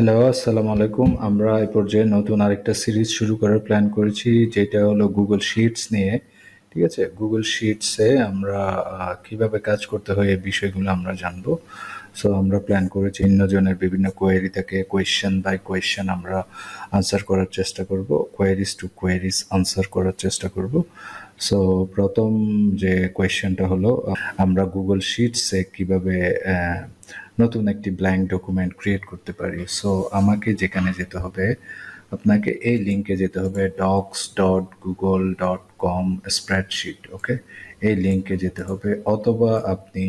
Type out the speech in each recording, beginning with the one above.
Hello আসসালামু আলাইকুম আমরা এই পর্যায়ে নতুন আরেকটা সিরিজ শুরু করার প্ল্যান করেছি, যেটা হলো গুগল শিটস নিয়ে। ঠিক আছে? গুগল শিটসে আমরা কীভাবে কাজ করতে হয় এই বিষয়গুলো আমরা জানব। সো আমরা প্ল্যান করেছি জনের বিভিন্ন কোয়েরি থেকে কোয়েশ্চেন বাই কোয়েশ্চেন আমরা আনসার করার চেষ্টা করব কোয়েরিজ টু কোয়েরিজ আনসার করার চেষ্টা করব। সো প্রথম যে কোয়েশ্চেনটা হলো, আমরা গুগল শিটসে কীভাবে নতুন একটি ব্ল্যাঙ্ক ডকুমেন্ট ক্রিয়েট করতে পারি। সো আমাকে যেখানে যেতে হবে, আপনাকে এই লিঙ্কে যেতে হবে docs dot Google dot com spreadsheet okay এই লিঙ্কে যেতে হবে। অথবা আপনি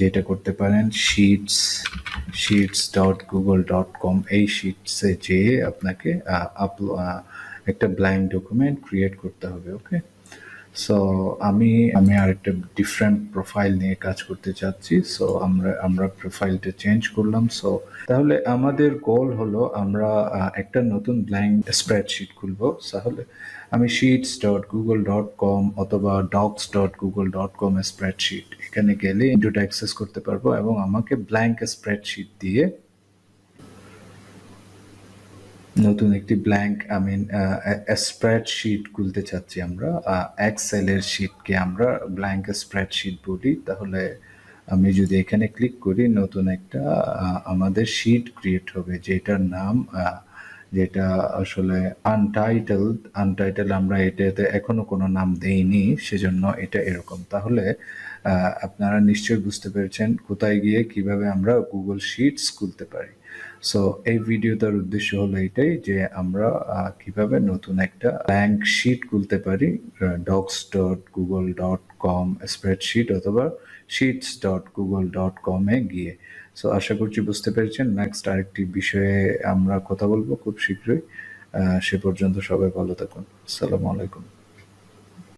যেটা করতে পারেন sheets sheets dot Google dot com এই শিটসে যেয়ে আপনাকে আপলো একটা ব্ল্যাঙ্ক ডকুমেন্ট ক্রিয়েট করতে হবে ওকে সো আমি আমি আরেকটা ডিফারেন্ট প্রোফাইল নিয়ে কাজ করতে চাচ্ছি। সো আমরা আমরা প্রোফাইলটা চেঞ্জ করলাম। সো তাহলে আমাদের গোল হলো আমরা একটা নতুন ব্ল্যাঙ্ক স্প্রেডশিট খুলবো। তাহলে আমি sheets dot Google dot com অথবা docs dot Google dot com spreadsheet এখানে গেলে ইন্টুটা অ্যাক্সেস করতে পারব এবং আমাকে ব্ল্যাঙ্ক স্প্রেডশিট দিয়ে নতুন একটি ব্ল্যাঙ্ক আই মিন স্প্রেডশিট খুলতে চাচ্ছি আমরা এক্সেলের শিটকে আমরা ব্ল্যাঙ্ক স্প্রেডশিট বলি। তাহলে আমি যদি এখানে ক্লিক করি, নতুন একটা আমাদের শিট ক্রিয়েট হবে, যেটার নাম যেটা আসলে আনটাইটেল আনটাইটেল আমরা এটাতে এখনও কোনো নাম দেইনি, সেজন্য এটা এরকম। তাহলে আপনারা নিশ্চয়ই বুঝতে পেরেছেন কোথায় গিয়ে কীভাবে আমরা গুগল শিটস খুলতে পারি। সো এই ভিডিওটার উদ্দেশ্য হলো এটাই যে আমরা কীভাবে নতুন একটা ব্ল্যাঙ্ক শিট খুলতে পারি docs dot Google dot com spreadsheet অথবা শিটস ডট গুগল ডট কমে গিয়ে। সো আশা করছি বুঝতে পেরেছেন। নেক্সট আরেকটি বিষয়ে আমরা কথা বলব খুব শীঘ্রই। সে পর্যন্ত সবাই ভালো থাকুন। আসসালামু আলাইকুম।